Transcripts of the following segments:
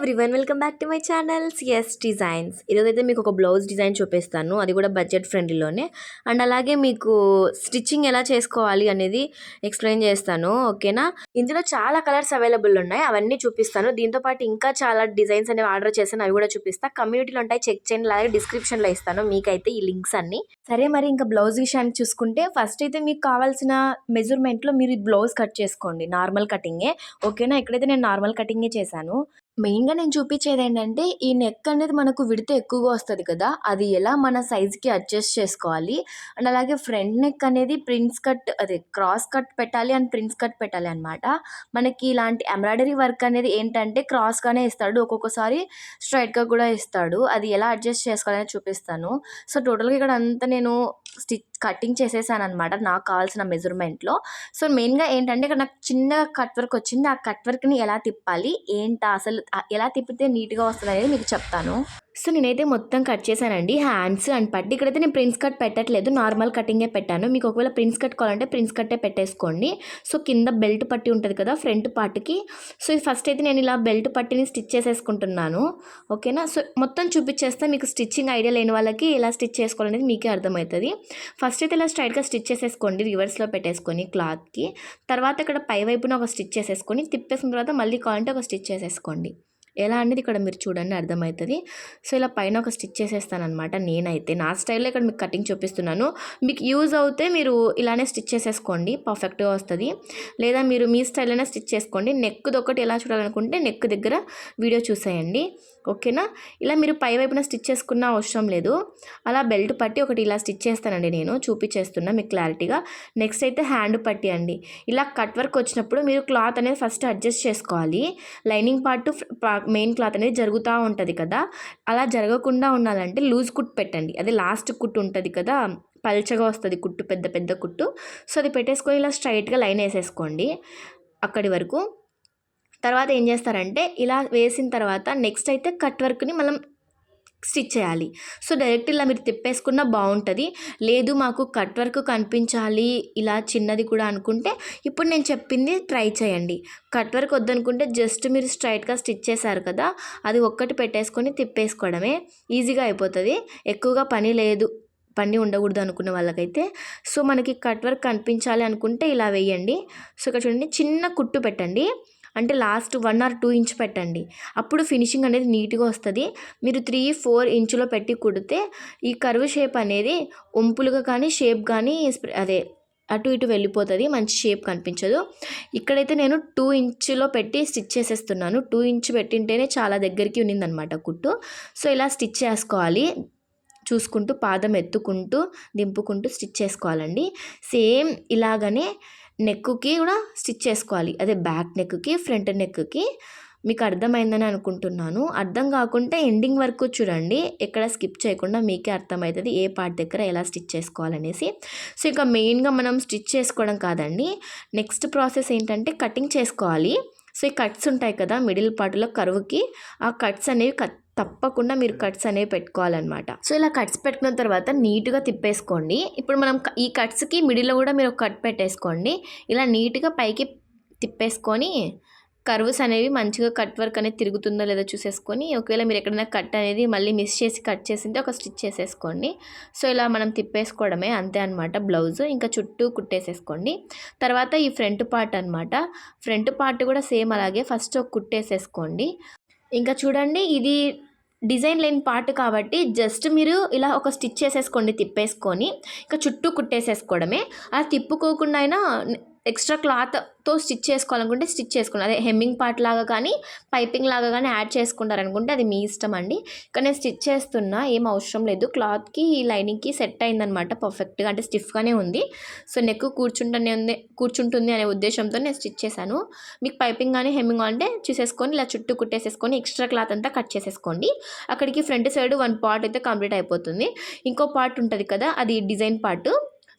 Everyone welcome back to my channel CS designs ఈరోజైతే మీకు ఒక బ్లౌజ్ డిజైన్ చూపిస్తాను. అది కూడా బడ్జెట్ ఫ్రెండ్లీలోనే అండ్ అలాగే మీకు స్టిచ్చింగ్ ఎలా చేసుకోవాలి అనేది ఎక్స్ప్లెయిన్ చేస్తాను. ఓకేనా? ఇందులో చాలా కలర్స్ అవైలబుల్ ఉన్నాయి. అవన్నీ చూపిస్తాను. దీంతో పాటు ఇంకా చాలా డిజైన్స్ అనేవి ఆర్డర్ చేశాను. అవి కూడా చూపిస్తాను కమ్యూనిటీలో ఉంటాయి చెక్ చేయండి అలాగే డిస్క్రిప్షన్లో ఇస్తాను. మీకైతే ఈ లింక్స్ అన్ని. సరే మరి ఇంకా బ్లౌజ్ విషయానికి చూసుకుంటే ఫస్ట్ అయితే మీకు కావాల్సిన మెజర్మెంట్లో మీరు బ్లౌజ్ కట్ చేసుకోండి. నార్మల్ కటింగే ఓకేనా? ఇక్కడైతే నేను నార్మల్ కటింగే చేశాను. మెయిన్గా నేను చూపించేది ఏంటంటే ఈ నెక్ అనేది మనకు విడితే ఎక్కువగా వస్తుంది కదా అది ఎలా మన సైజ్కి అడ్జస్ట్ చేసుకోవాలి. అండ్ అలాగే ఫ్రంట్ నెక్ అనేది ప్రిన్స్ కట్ అదే క్రాస్ కట్ పెట్టాలి అండ్ ప్రిన్స్ కట్ పెట్టాలి అనమాట మనకి ఇలాంటి ఎంబ్రాయిడరీ వర్క్ అనేది ఏంటంటే క్రాస్గానే ఇస్తాడు ఒక్కొక్కసారి స్ట్రైట్గా కూడా ఇస్తాడు. అది ఎలా అడ్జస్ట్ చేసుకోవాలని చూపిస్తాను. సో టోటల్గా ఇక్కడ అంతా నేను స్టిచ్ కటింగ్ చేసేసాను అనమాట నాకు కావాల్సిన మెజర్మెంట్లో సో మెయిన్గా ఏంటంటే ఇక్కడ నాకు చిన్న కట్ వర్క్ వచ్చింది. ఆ కట్ వర్క్ని ఎలా తిప్పాలి? ఏంటా? అసలు ఎలా తిప్పితే నీట్గా వస్తుంది అనేది మీకు చెప్తాను. సో నేనైతే మొత్తం కట్ చేశానండి. హ్యాండ్స్ అండ్ పట్టి ఇక్కడైతే నేను ప్రిన్స్ కట్ పెట్టట్లేదు. నార్మల్ కటింగే పెట్టాను. మీకు ఒకవేళ ప్రిన్స్ కట్ కావాలంటే ప్రిన్స్ కట్టే పెట్టేసుకోండి. సో కింద బెల్ట్ పట్టి ఉంటుంది కదా ఫ్రంట్ పార్ట్కి. సో ఇది ఫస్ట్ అయితే నేను ఇలా బెల్ట్ పట్టిని స్టిచ్ చేసేసుకుంటున్నాను. ఓకేనా? సో మొత్తం చూపించేస్తే మీకు స్టిచ్చింగ్ ఐడియా లేని వాళ్ళకి ఎలా స్టిచ్ చేసుకోవాలనేది మీకే అర్థమవుతుంది. ఫస్ట్ అయితే ఇలా స్ట్రైట్గా స్టిచ్ చేసేసుకోండి. రివర్స్లో పెట్టేసుకొని క్లాత్కి. తర్వాత ఇక్కడ పై వైపున ఒక స్టిచ్ చేసేసుకొని తిప్పేసిన తర్వాత మళ్ళీ కావాలంటే ఒక స్టిచ్ చేసేసుకోండి. ఎలా అనేది ఇక్కడ మీరు చూడండి అర్థమవుతుంది. సో ఇలా పైన ఒక స్టిచ్ చేసేస్తాను అనమాట నేనైతే. నా స్టైల్లో ఇక్కడ మీకు కటింగ్ చూపిస్తున్నాను. మీకు యూజ్ అవుతే మీరు ఇలానే స్టిచ్ చేసేసుకోండి. పర్ఫెక్ట్గా వస్తుంది. లేదా మీరు మీ స్టైల్లోనే స్టిచ్ చేసుకోండి. నెక్ ఒకటి ఎలా చూడాలనుకుంటే నెక్ దగ్గర వీడియో చూసేయండి. ఓకేనా? ఇలా మీరు పై వైపున స్టిచ్ చేసుకున్న అవసరం లేదు. అలా బెల్ట్ పట్టి ఒకటి ఇలా స్టిచ్ చేస్తానండి నేను చూపించేస్తున్నా మీకు క్లారిటీగా. నెక్స్ట్ అయితే హ్యాండ్ పట్టి అండి. ఇలా కట్ వర్క్ వచ్చినప్పుడు మీరు క్లాత్ అనేది ఫస్ట్ అడ్జస్ట్ చేసుకోవాలి. లైనింగ్ పార్ట్ మెయిన్ క్లాత్ అనేది జరుగుతూ ఉంటుంది కదా. అలా జరగకుండా ఉండాలంటే లూజ్ కుట్ పెట్టండి. అదే లాస్ట్ కుట్ ఉంటుంది కదా. పల్చగా వస్తుంది కుట్టు పెద్ద పెద్ద కుట్టు. సో అది పెట్టేసుకొని ఇలా స్ట్రైట్గా లైన్ వేసేసుకోండి. అక్కడి వరకు. తర్వాత ఏం చేస్తారంటే ఇలా వేసిన తర్వాత నెక్స్ట్ అయితే కట్ వర్క్ని మనం స్టిచ్ చేయాలి. సో డైరెక్ట్ ఇలా మీరు తిప్పేసుకున్న బాగుంటుంది. లేదు మాకు కట్ వర్క్ కనిపించాలి ఇలా చిన్నది కూడా అనుకుంటే ఇప్పుడు నేను చెప్పింది ట్రై చేయండి. కట్ వర్క్ వద్దనుకుంటే జస్ట్ మీరు స్ట్రైట్గా స్టిచ్ చేశారు కదా అది ఒక్కటి పెట్టేసుకొని తిప్పేసుకోవడమే ఈజీగా అయిపోతుంది. ఎక్కువగా పని లేదు పని ఉండకూడదు అనుకున్న వాళ్ళకైతే. సో మనకి కట్ వర్క్ కనిపించాలి అనుకుంటే ఇలా వేయండి. సో ఇక్కడ చూడండి చిన్న కుట్టు పెట్టండి. అంటే last one or two inch పెట్టండి. అప్పుడు ఫినిషింగ్ అనేది నీట్గా వస్తుంది. మీరు త్రీ ఫోర్ ఇంచులో పెట్టి కుడితే ఈ కర్వ్ షేప్ అనేది ఒంపులుగా కానీ షేప్ కానీ అదే అటు ఇటు వెళ్ళిపోతుంది. మంచి షేప్ కనిపించదు. ఇక్కడైతే నేను టూ ఇంచులో పెట్టి స్టిచ్ చేసేస్తున్నాను. టూ ఇంచ్ పెట్టింటేనే చాలా దగ్గరికి ఉన్నిందనమాట కుట్టు. సో ఇలా స్టిచ్ చేసుకోవాలి. చూసుకుంటూ పాదం ఎత్తుకుంటూ దింపుకుంటూ స్టిచ్ చేసుకోవాలండి. సేమ్ ఇలాగనే నెక్కి కూడా స్టిచ్ చేసుకోవాలి. అదే బ్యాక్ నెక్కి ఫ్రంట్ నెక్కి మీకు అర్థమైందని అనుకుంటున్నాను. అర్థం కాకుంటే ఎండింగ్ వరకు చూడండి. ఎక్కడ స్కిప్ చేయకుండా మీకే అర్థమవుతుంది ఏ పార్ట్ దగ్గర ఎలా స్టిచ్ చేసుకోవాలనేసి. సో ఇంకా మెయిన్గా మనం స్టిచ్ చేసుకోవడం కాదండి. నెక్స్ట్ ప్రాసెస్ ఏంటంటే కటింగ్ చేసుకోవాలి. సో ఈ కట్స్ ఉంటాయి కదా మిడిల్ పార్ట్లో కరువుకి. ఆ కట్స్ అనేవి కట్ తప్పకుండా మీరు కట్స్ అనేవి పెట్టుకోవాలన్నమాట. సో ఇలా కట్స్ పెట్టుకున్న తర్వాత నీట్గా తిప్పేసుకోండి. ఇప్పుడు మనం ఈ కట్స్కి మిడిల్లో కూడా మీరు కట్ పెట్టేసుకోండి. ఇలా నీట్గా పైకి తిప్పేసుకొని కర్వ్స్ అనేవి మంచిగా కట్ వర్క్ అనేది తిరుగుతుందో లేదో చూసేసుకొని ఒకవేళ మీరు ఎక్కడైనా కట్ అనేది మళ్ళీ మిస్ చేసి కట్ చేసింటే ఒక స్టిచ్ చేసేసుకోండి. సో ఇలా మనం తిప్పేసుకోవడమే అంతే అనమాట బ్లౌజ్. ఇంకా చుట్టూ కుట్టేసేసుకోండి. తర్వాత ఈ ఫ్రంట్ పార్ట్ అనమాట ఫ్రంట్ పార్ట్ కూడా సేమ్ అలాగే ఫస్ట్ ఒక కుట్టేసేసుకోండి. ఇంకా చూడండి ఇది డిజైన్ లేని పార్ట్ కాబట్టి జస్ట్ మీరు ఇలా ఒక స్టిచ్ చేసేసుకోండి తిప్పేసుకొని ఇంకా చుట్టూ కుట్టేసేసుకోవడమే. అలా తిప్పుకోకుండా అయినా ఎక్స్ట్రా క్లాత్తో స్టిచ్ చేసుకోవాలనుకుంటే స్టిచ్ చేసుకోండి. అదే హెమ్మింగ్ పార్ట్ లాగా కానీ పైపింగ్ లాగా కానీ యాడ్ చేసుకుంటారనుకుంటే అది మీ ఇష్టం అండి. కానీ నేను స్టిచ్ చేస్తున్నా ఏం అవసరం లేదు. క్లాత్కి ఈ లైనింగ్కి సెట్ అయిందనమాట. పర్ఫెక్ట్గా అంటే స్టిఫ్గానే ఉంది. సో నెక్ కూర్చుంటూనే ఉంది కూర్చుంటుంది అనే ఉద్దేశంతో నేను స్టిచ్ చేశాను. మీకు పైపింగ్ కానీ హెమ్మింగ్ అంటే చూసేసుకొని ఇలా చుట్టూ కుట్టేసేసుకొని ఎక్స్ట్రా క్లాత్ అంతా కట్ చేసేసుకోండి. అక్కడికి ఫ్రంట్ సైడ్ వన్ పార్ట్ అయితే కంప్లీట్ అయిపోతుంది. ఇంకో పార్ట్ ఉంటుంది కదా అది డిజైన్ పార్ట్.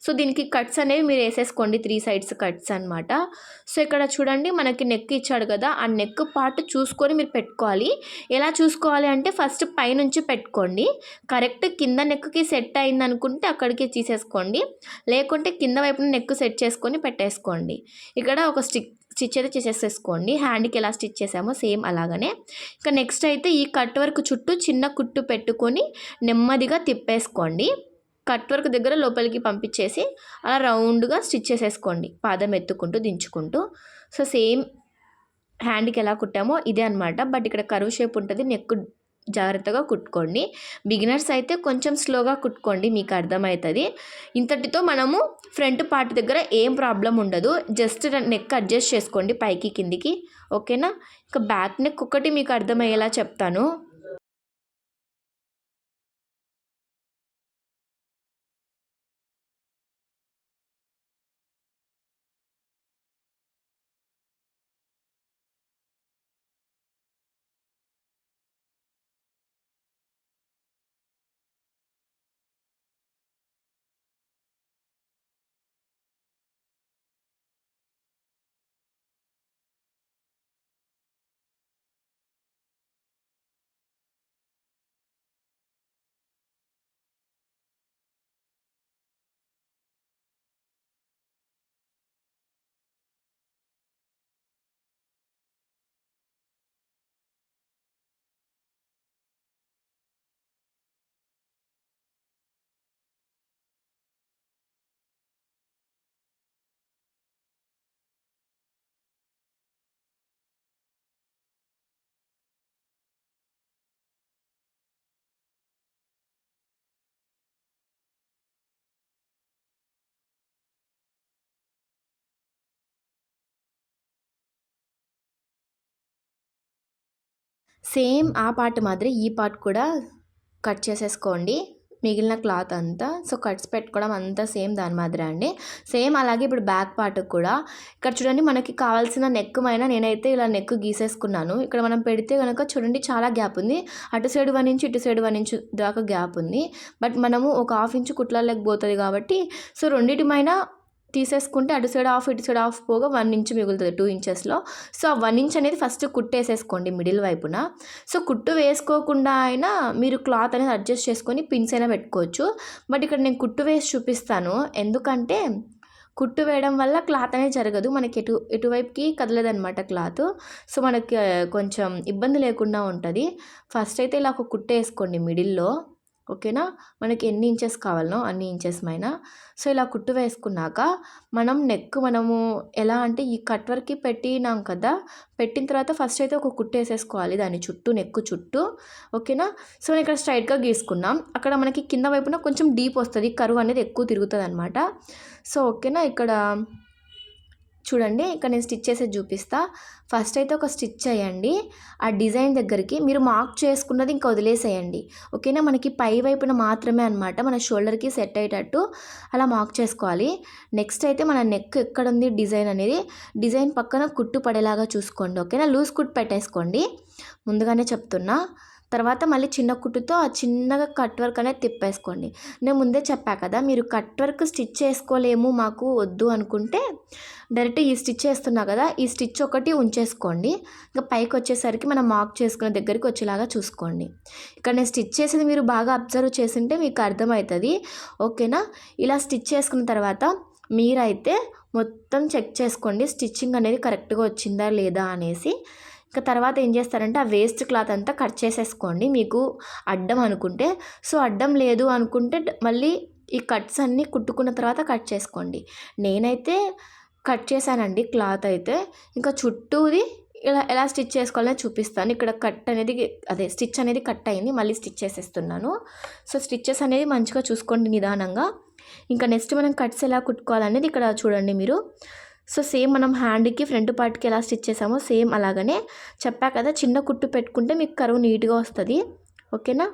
సో దీనికి కట్స్ అనేవి మీరు వేసేసుకోండి. త్రీ సైడ్స్ కట్స్ అనమాట సో ఇక్కడ చూడండి మనకి నెక్ ఇచ్చాడు కదా ఆ నెక్ పార్ట్ చూసుకొని మీరు పెట్టుకోవాలి. ఎలా చూసుకోవాలి అంటే ఫస్ట్ పైనుంచి పెట్టుకోండి. కరెక్ట్ కింద నెక్కి సెట్ అయింది అనుకుంటే అక్కడికి తీసేసుకోండి. లేకుంటే కింద వైపున నెక్ సెట్ చేసుకొని పెట్టేసుకోండి. ఇక్కడ ఒక స్టిక్ స్టిచ్ అయితే చేసేసేసుకోండి. హ్యాండ్కి ఎలా స్టిచ్ చేసామో సేమ్ అలాగనే. ఇంకా నెక్స్ట్ అయితే ఈ కట్ వర్క్ చుట్టూ చిన్న కుట్టు పెట్టుకొని నెమ్మదిగా తిప్పేసుకోండి. కట్ వర్క్ దగ్గర లోపలికి పంపించేసి అలా రౌండ్గా స్టిచ్ చేసేసుకోండి. పాదం ఎత్తుకుంటూ దించుకుంటూ. సో సేమ్ హ్యాండ్కి ఎలా కుట్టామో ఇదే అనమాట బట్ ఇక్కడ కరువు షేప్ ఉంటుంది నెక్ జాగ్రత్తగా కుట్టుకోండి. బిగినర్స్ అయితే కొంచెం స్లోగా కుట్టుకోండి మీకు అర్థమవుతుంది. ఇంతటితో మనము ఫ్రంట్ పార్ట్ దగ్గర ఏం ప్రాబ్లం ఉండదు. జస్ట్ నెక్ అడ్జస్ట్ చేసుకోండి పైకి కిందికి. ఓకేనా? ఇంకా బ్యాక్ నెక్ ఒకటి మీకు అర్థమయ్యేలా చెప్తాను. సేమ్ ఆ పార్ట్ మాదిరి ఈ పార్ట్ కూడా కట్ చేసేసుకోండి. మిగిలిన క్లాత్ అంతా. సో కట్స్ పెట్టుకోవడం అంతా సేమ్ దాని మాదిరే అండి. సేమ్ అలాగే ఇప్పుడు బ్యాక్ పార్ట్ కూడా. ఇక్కడ చూడండి మనకి కావాల్సిన నెక్ పైన నేనైతే ఇలా నెక్ గీసేసుకున్నాను. ఇక్కడ మనం పెడితే కనుక చూడండి చాలా గ్యాప్ ఉంది. అటు సైడ్ వన్ ఇంచు ఇటు సైడ్ వన్ ఇంచు దాకా గ్యాప్ ఉంది. బట్ మనము ఒక హాఫ్ ఇంచు కుట్లలేకపోతుంది కాబట్టి. సో రెండింటిమైనా తీసేసుకుంటే అటు సైడ్ ఆఫ్ ఇటు సైడ్ ఆఫ్ పోగా వన్ ఇంచ్ మిగులుతుంది టూ ఇంచెస్లో సో ఆ వన్ ఇంచ్ అనేది ఫస్ట్ కుట్టేసేసుకోండి మిడిల్ వైపున. సో కుట్టు వేసుకోకుండా అయినా మీరు క్లాత్ అనేది అడ్జస్ట్ చేసుకొని పిన్స్ అయినా పెట్టుకోవచ్చు. బట్ ఇక్కడ నేను కుట్టు వేసి చూపిస్తాను. ఎందుకంటే కుట్టు వేయడం వల్ల క్లాత్ అనేది జరగదు. మనకి ఎటు ఎటువైపుకి కదలదనమాట క్లాత్. సో మనకి కొంచెం ఇబ్బంది లేకుండా ఉంటుంది. ఫస్ట్ అయితే ఇలా ఒక కుట్టు వేసుకోండి మిడిల్లో. ఓకేనా? మనకి ఎన్ని ఇంచెస్ కావాలనో అన్ని ఇంచెస్ పైన సో ఇలా కుట్టు వేసుకున్నాక మనం నెక్ మనము ఎలా అంటే ఈ కట్ వర్క్కి పెట్టినాం కదా పెట్టిన తర్వాత ఫస్ట్ అయితే ఒక కుట్టు వేసేసుకోవాలి దాని చుట్టూ నెక్ చుట్టూ. ఓకేనా? సో ఇక్కడ స్ట్రైట్గా గీసుకున్నాం. అక్కడ మనకి కింద వైపున కొంచెం డీప్ వస్తుంది కరువు అనేది ఎక్కువ తిరుగుతుంది అనమాట సో ఓకేనా? ఇక్కడ చూడండి ఇక్కడ నేను స్టిచ్ చేసేది చూపిస్తా. ఫస్ట్ అయితే ఒక స్టిచ్ చేయండి. ఆ డిజైన్ దగ్గరికి మీరు మార్క్ చేసుకున్నది ఇంకా వదిలేసేయండి. ఓకేనా? మనకి పై వైపున మాత్రమే అనమాట మన షోల్డర్కి సెట్ అయ్యేటట్టు అలా మార్క్ చేసుకోవాలి. నెక్స్ట్ అయితే మన నెక్ ఎక్కడ ఉంది డిజైన్ అనేది. డిజైన్ పక్కన కుట్టు పడేలాగా చూసుకోండి. ఓకేనా? లూజ్ కుట్ పెట్టేసుకోండి. ముందుగానే చెప్తున్నా. తర్వాత మళ్ళీ చిన్న కుట్టుతో ఆ చిన్నగా కట్ వర్క్ అనేది తిప్పేసుకోండి. నేను ముందే చెప్పా కదా మీరు కట్ వర్క్ స్టిచ్ చేసుకోలేము మాకు వద్దు అనుకుంటే డైరెక్ట్ ఈ స్టిచ్ చేస్తున్నా కదా ఈ స్టిచ్ ఒకటి ఉంచేసుకోండి. ఇంకా పైకి వచ్చేసరికి మనం మార్క్ చేసుకునే దగ్గరికి వచ్చేలాగా చూసుకోండి. ఇక్కడ నేను స్టిచ్ చేసేది మీరు బాగా అబ్జర్వ్ చేసింటే మీకు అర్థమవుతుంది. ఓకేనా? ఇలా స్టిచ్ చేసుకున్న తర్వాత మీరైతే మొత్తం చెక్ చేసుకోండి స్టిచ్చింగ్ అనేది కరెక్ట్గా వచ్చిందా లేదా అనేసి. ఇంకా తర్వాత ఏం చేస్తారంటే ఆ వేస్ట్ క్లాత్ అంతా కట్ చేసేసుకోండి. మీకు అడ్డం అనుకుంటే. సో అడ్డం లేదు అనుకుంటే మళ్ళీ ఈ కట్స్ అన్నీ కుట్టుకున్న తర్వాత కట్ చేసుకోండి. నేనైతే కట్ చేశానండి క్లాత్ అయితే. ఇంకా చుట్టూది ఇలా ఎలా స్టిచ్ చేసుకోవాలని చూపిస్తాను. ఇక్కడ కట్ అనేది అదే స్టిచ్ అనేది కట్ అయింది. మళ్ళీ స్టిచ్ చేసేస్తున్నాను. సో స్టిచ్చెస్ అనేది మంచిగా చూసుకోండి నిదానంగా. ఇంకా నెక్స్ట్ మనం కట్స్ ఎలా కుట్టుకోవాలనేది ఇక్కడ చూడండి మీరు. సో సేమ్ మనం హ్యాండ్కి ఫ్రంట్ పార్ట్కి ఎలా స్టిచ్ చేసామో సేమ్ అలాగనే చెప్పా కదా చిన్న కుట్టు పెట్టుకుంటే మీకు కరువు నీట్గా వస్తుంది. ఓకేనా?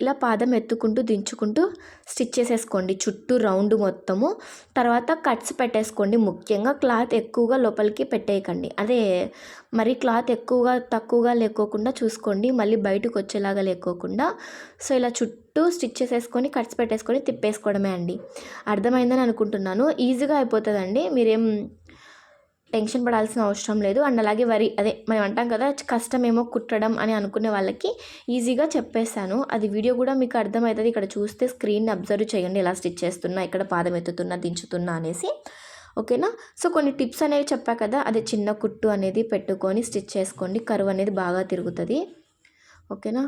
ఇలా పాదం ఎత్తుకుంటూ దించుకుంటూ స్టిచ్ చేసేసుకోండి. చుట్టూ రౌండ్ మొత్తము. తర్వాత కట్స్ పెట్టేసుకోండి. ముఖ్యంగా క్లాత్ ఎక్కువగా లోపలికి పెట్టేయకండి. అదే మరి క్లాత్ ఎక్కువగా తక్కువగా లేకోకుండా చూసుకోండి. మళ్ళీ బయటకు వచ్చేలాగా లేకోకుండా. సో ఇలా చుట్టూ స్టిచ్ చేసేసుకొని కట్స్ పెట్టేసుకొని తిప్పేసుకోవడమే అండి. అర్థమైందని అనుకుంటున్నాను. ఈజీగా అయిపోతుందండి. మీరేం టెన్షన్ పడాల్సిన అవసరం లేదు. అండ్ అలాగే వరి అదే మనం అంటాం కదా కష్టమేమో కుట్టడం అని అనుకునే వాళ్ళకి ఈజీగా చెప్పేశాను. అది వీడియో కూడా మీకు అర్థమవుతుంది. ఇక్కడ చూస్తే స్క్రీన్ అబ్జర్వ్ చేయండి. ఎలా స్టిచ్ చేస్తున్నా ఇక్కడ పాదం ఎత్తుతున్నా దించుతున్నా అనేసి. ఓకేనా? సో కొన్ని టిప్స్ అనేవి చెప్పా కదా అదే చిన్న కుట్టు అనేది పెట్టుకొని స్టిచ్ చేసుకోండి. కరువు అనేది బాగా తిరుగుతుంది. ఓకేనా?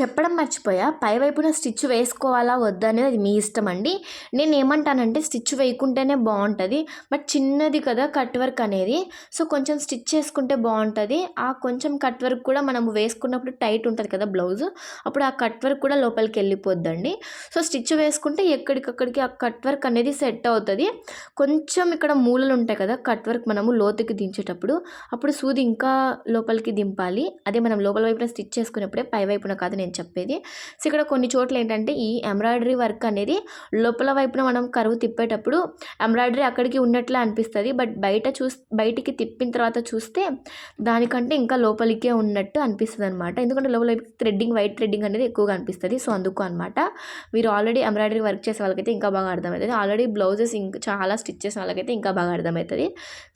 చెప్పడం మర్చిపోయా. పై వైపున స్టిచ్ వేసుకోవాలా వద్దా అనేది అది మీ ఇష్టం అండి. నేను ఏమంటానంటే స్టిచ్ వేయకుంటేనే బాగుంటుంది. బట్ చిన్నది కదా కట్ వర్క్ అనేది. సో కొంచెం స్టిచ్ చేసుకుంటే బాగుంటుంది. ఆ కొంచెం కట్ వర్క్ కూడా మనం వేసుకున్నప్పుడు టైట్ ఉంటుంది కదా బ్లౌజ్. అప్పుడు ఆ కట్ వర్క్ కూడా లోపలికి వెళ్ళిపోద్దండి. సో స్టిచ్ వేసుకుంటే ఎక్కడికక్కడికి ఆ కట్ వర్క్ అనేది సెట్ అవుతుంది. కొంచెం ఇక్కడ మూలలు ఉంటాయి కదా కట్ వర్క్ మనము లోతుకి దించేటప్పుడు. అప్పుడు సూది ఇంకా లోపలికి దింపాలి. అదే మనం లోపల వైపున స్టిచ్ చేసుకునేప్పుడే పై వైపున కాదు నేను చెప్పేది. సో ఇక్కడ కొన్ని చోట్ల ఏంటంటే ఈ ఎంబ్రాయిడరీ వర్క్ అనేది లోపల వైపున మనం కరువు తిప్పేటప్పుడు ఎంబ్రాయిడరీ అక్కడికి ఉన్నట్లే అనిపిస్తుంది. బట్ బయట చూస్ బయటికి తిప్పిన తర్వాత చూస్తే దానికంటే ఇంకా లోపలికే ఉన్నట్టు అనిపిస్తుంది అనమాట ఎందుకంటే లోపల థ్రెడ్డింగ్ వైట్ థ్రెడ్డింగ్ అనేది ఎక్కువగా అనిపిస్తుంది. సో అందుకు అనమాట మీరు ఆల్రెడీ ఎంబ్రాయిడరీ వర్క్ చేసే వాళ్ళకైతే ఇంకా బాగా అర్థమవుతుంది. ఆల్రెడీ బ్లౌజెస్ ఇంకా చాలా స్టిచ్ చేసిన వాళ్ళకైతే ఇంకా బాగా అర్థమవుతుంది.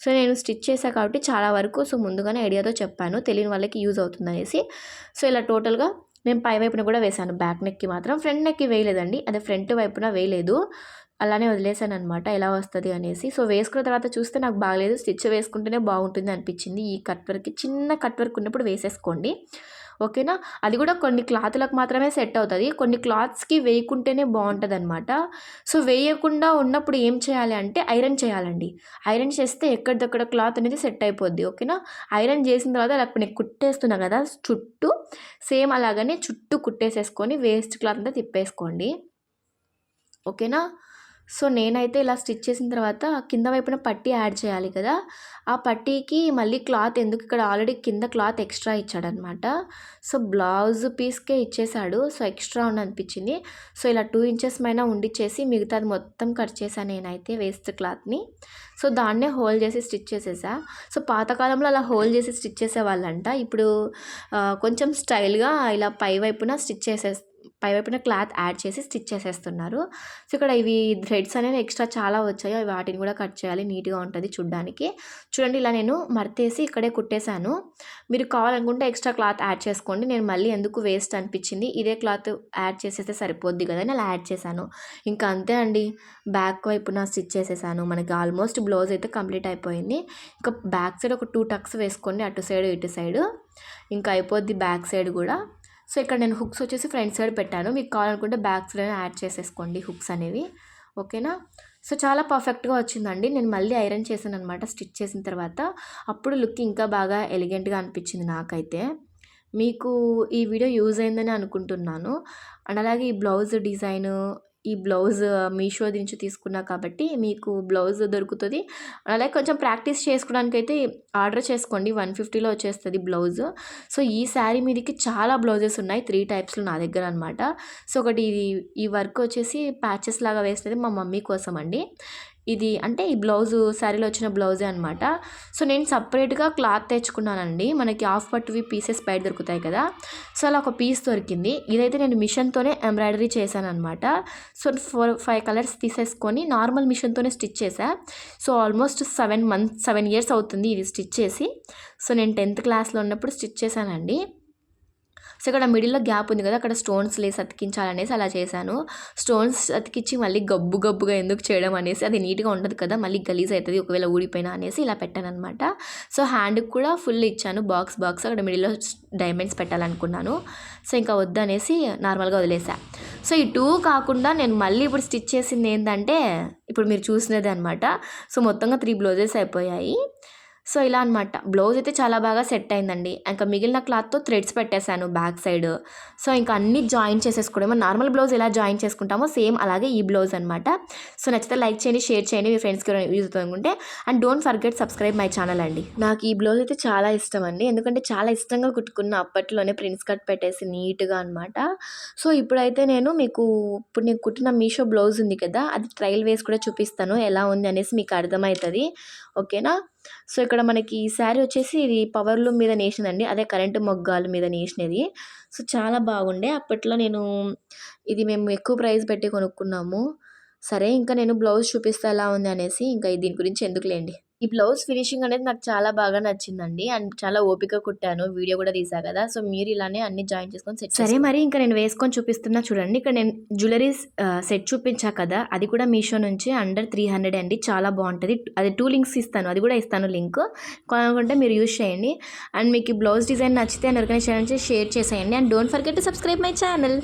సో నేను స్టిచ్ చేశాను కాబట్టి చాలా వరకు సో ముందుగానే ఐడియాతో చెప్పాను. తెలియని వాళ్ళకి యూజ్ అవుతుంది అనేసి సో ఇలా టోటల్గా నేను పై వైపున కూడా వేశాను. బ్యాక్ నెక్కి మాత్రం ఫ్రంట్ నెక్కి వేయలేదండి. అదే ఫ్రంట్ వైపున వేయలేదు. అలానే వదిలేసాను అనమాట ఎలా వస్తుంది అనేసి. సో వేసుకున్న తర్వాత చూస్తే నాకు బాగలేదు. స్టిచ్ వేసుకుంటేనే బాగుంటుంది అనిపించింది. ఈ కట్ వర్క్ చిన్న కట్ వర్క్ ఉన్నప్పుడు వేసేసుకోండి. ఓకేనా? అది కూడా కొన్ని క్లాత్లకు మాత్రమే సెట్ అవుతుంది. కొన్ని క్లాత్స్కి వేయకుంటేనే బాగుంటుంది అనమాట సో వేయకుండా ఉన్నప్పుడు ఏం చేయాలి అంటే ఐరన్ చేయాలండి. ఐరన్ చేస్తే ఎక్కడిదక్కడ క్లాత్ అనేది సెట్ అయిపోద్ది. ఓకేనా? ఐరన్ చేసిన తర్వాత అలా నేను కుట్టేస్తున్నా కదా చుట్టూ. సేమ్ అలాగనే చుట్టూ కుట్టేసేసుకొని వేస్ట్ క్లాత్ అంతా తిప్పేసుకోండి. ఓకేనా? సో నేనైతే ఇలా స్టిచ్ చేసిన తర్వాత కింద వైపున పట్టీ యాడ్ చేయాలి కదా. ఆ పట్టీకి మళ్ళీ క్లాత్ ఎందుకు ఇక్కడ ఆల్రెడీ కింద క్లాత్ ఎక్స్ట్రా ఇచ్చాడనమాట. సో బ్లౌజ్ పీస్కే ఇచ్చేసాడు. సో ఎక్స్ట్రా ఉన్న అనిపించింది సో ఇలా టూ ఇంచెస్ పైన ఉండిచ్చేసి మిగతాది మొత్తం కట్ చేశాను నేనైతే వేస్ట్ క్లాత్ని. సో దాన్నే హోల్ చేసి స్టిచ్ చేసేసా. సో పాతకాలంలో అలా హోల్ చేసి స్టిచ్ చేసేవాళ్ళంట. ఇప్పుడు కొంచెం స్టైల్గా ఇలా పై వైపున స్టిచ్ చేసే పైవైపున క్లాత్ యాడ్ చేసి స్టిచ్ చేసేస్తున్నారు. సో ఇక్కడ ఇవి థ్రెడ్స్ అనేవి ఎక్స్ట్రా చాలా వచ్చాయి వాటిని కూడా కట్ చేయాలి. నీట్గా ఉంటుంది చూడ్డానికి. చూడండి ఇలా నేను మర్తేసి ఇక్కడే కుట్టేశాను. మీరు కావాలనుకుంటే ఎక్స్ట్రా క్లాత్ యాడ్ చేసుకోండి. నేను మళ్ళీ ఎందుకు వేస్ట్ అనిపించింది? ఇదే క్లాత్ యాడ్ చేసేస్తే సరిపోద్ది కదా అని అలా యాడ్ చేశాను. ఇంకా అంతే అండి. బ్యాక్ వైపున స్టిచ్ చేసేసాను. మనకి ఆల్మోస్ట్ బ్లౌజ్ అయితే కంప్లీట్ అయిపోయింది. ఇంకా బ్యాక్ సైడ్ ఒక టూ టక్స్ వేసుకోండి. అటు సైడ్ ఇటు సైడ్. ఇంకా అయిపోద్ది బ్యాక్ సైడ్ కూడా. సో ఇక్కడ నేను హుక్స్ వచ్చేసి ఫ్రంట్ సైడ్ పెట్టాను. మీకు కావాలనుకుంటే బ్యాక్ సైడ్ యాడ్ చేసేసుకోండి హుక్స్ అనేవి. ఓకేనా? సో చాలా పర్ఫెక్ట్గా వచ్చిందండి. నేను మళ్ళీ ఐరన్ చేశాను అనమాట స్టిచ్ చేసిన తర్వాత. అప్పుడు లుక్ ఇంకా బాగా ఎలిగెంట్గా అనిపించింది నాకైతే. మీకు ఈ వీడియో యూజ్ అయిందని అనుకుంటున్నాను. అండ్ అలాగే ఈ బ్లౌజ్ డిజైన్ ఈ బ్లౌజ్ మీషో నుంచి తీసుకున్నా కాబట్టి మీకు బ్లౌజ్ దొరుకుతుంది. అలాగే కొంచెం ప్రాక్టీస్ చేసుకోవడానికి అయితే ఆర్డర్ చేసుకోండి. వన్ ఫిఫ్టీలో వచ్చేస్తుంది బ్లౌజ్. సో ఈ శారీ మీదకి చాలా బ్లౌజెస్ ఉన్నాయి. త్రీ టైప్స్లో నా దగ్గర అనమాట సో ఒకటి ఇది ఈ వర్క్ వచ్చేసి ప్యాచెస్ లాగా వేస్తుంది మా మమ్మీ కోసం అండి ఇది అంటే ఈ బ్లౌజు శారీలో వచ్చిన బ్లౌజే అనమాట సో నేను సపరేట్గా క్లాత్ తెచ్చుకున్నానండి. మనకి హాఫ్ పట్టువి పీసెస్ బయట దొరుకుతాయి కదా. సో అలా ఒక పీస్ దొరికింది. ఇదైతే నేను మిషన్తోనే ఎంబ్రాయిడరీ చేశాను అనమాట సో ఫోర్ ఫైవ్ కలర్స్ తీసేసుకొని నార్మల్ మిషన్తోనే స్టిచ్ చేశా. So almost seven months seven years అవుతుంది ఇది స్టిచ్ చేసి. సో నేను టెన్త్ క్లాస్లో ఉన్నప్పుడు స్టిచ్ చేశానండి. సో ఇక్కడ మిడిల్లో గ్యాప్ ఉంది కదా అక్కడ స్టోన్స్ లేసి అతికించాలనేసి అలా చేశాను. స్టోన్స్ అతికించి మళ్ళీ గబ్బు గబ్బుగా ఎందుకు చేయడం అనేసి అది నీట్గా ఉండదు కదా మళ్ళీ గలీజ్ అవుతుంది ఒకవేళ ఊడిపోయినా అనేసి ఇలా పెట్టాను అనమాట సో హ్యాండ్కి కూడా ఫుల్ ఇచ్చాను బాక్స్ బాక్స్ అక్కడ మిడిల్లో డైమండ్స్ పెట్టాలనుకున్నాను. సో ఇంకా వద్దనేసి నార్మల్గా వదిలేసా. సో ఈ టూ కాకుండా నేను మళ్ళీ ఇప్పుడు స్టిచ్ చేసింది ఏంటంటే ఇప్పుడు మీరు చూసినది అనమాట సో మొత్తంగా త్రీ బ్లౌజెస్ అయిపోయాయి. సో ఇలా అనమాట బ్లౌజ్ అయితే చాలా బాగా సెట్ అయిందండి. ఇంకా మిగిలిన క్లాత్తో థ్రెడ్స్ పెట్టేశాను బ్యాక్ సైడ్. సో ఇంకా అన్ని జాయిన్ చేసేసుకోవడం నార్మల్ బ్లౌజ్ ఎలా జాయిన్ చేసుకుంటామో సేమ్ అలాగే ఈ బ్లౌజ్ అనమాట సో నచ్చితే లైక్ చేయండి షేర్ చేయండి మీ ఫ్రెండ్స్కి యూజ్ అవుతుంటే and don't forget subscribe my channel అండి. నాకు ఈ బ్లౌజ్ అయితే చాలా ఇష్టం అండి. ఎందుకంటే చాలా ఇష్టంగా కుట్టుకున్న అప్పట్లోనే ప్రిన్స్ కట్ పెట్టేసి నీట్గా అనమాట సో ఇప్పుడైతే నేను మీకు ఇప్పుడు నేను కుట్టిన మీషో బ్లౌజ్ ఉంది కదా అది ట్రయల్ వేసి కూడా చూపిస్తాను ఎలా ఉంది అనేసి మీకు అర్థమవుతుంది. ఓకేనా? సో ఇక్కడ మనకి ఈ శారీ వచ్చేసి ఇది పవర్లు మీద నేసినదండి అదే కరెంటు మొగ్గాల మీద నేసినది. సో చాలా బాగుండే. అప్పట్లో నేను ఇది మేము ఎక్కువ ప్రైస్ పెట్టి కొనుక్కున్నాము. సరే ఇంకా నేను బ్లౌజ్ చూపిస్తా ఎలా ఉంది అనేసి ఇంకా దీని గురించి ఎందుకులేండి. ఈ బ్లౌజ్ ఫినిషింగ్ అనేది నాకు చాలా బాగా నచ్చిందండి. అండ్ చాలా ఓపిక కుట్టాను. వీడియో కూడా తీసా కదా. సో మీరు ఇలానే అన్ని జాయిన్ చేసుకొని సెట్ సరే మరి ఇంకా నేను వేసుకొని చూపిస్తున్నా చూడండి. ఇక్కడ నేను జ్యువెలరీ సెట్ చూపించా కదా. అది కూడా మీషో నుంచి అండర్ త్రీ హండ్రెడ్ అండి. చాలా బాగుంటుంది. అది టూ లింక్స్ ఇస్తాను. అది కూడా ఇస్తాను లింక్. కొనాలనుకుంటే మీరు యూజ్ చేయండి. అండ్ మీకు ఈ బ్లౌజ్ డిజైన్ నచ్చితే ఎవరికైనా షేర్ చేసేయండి. And don't forget to subscribe my channel.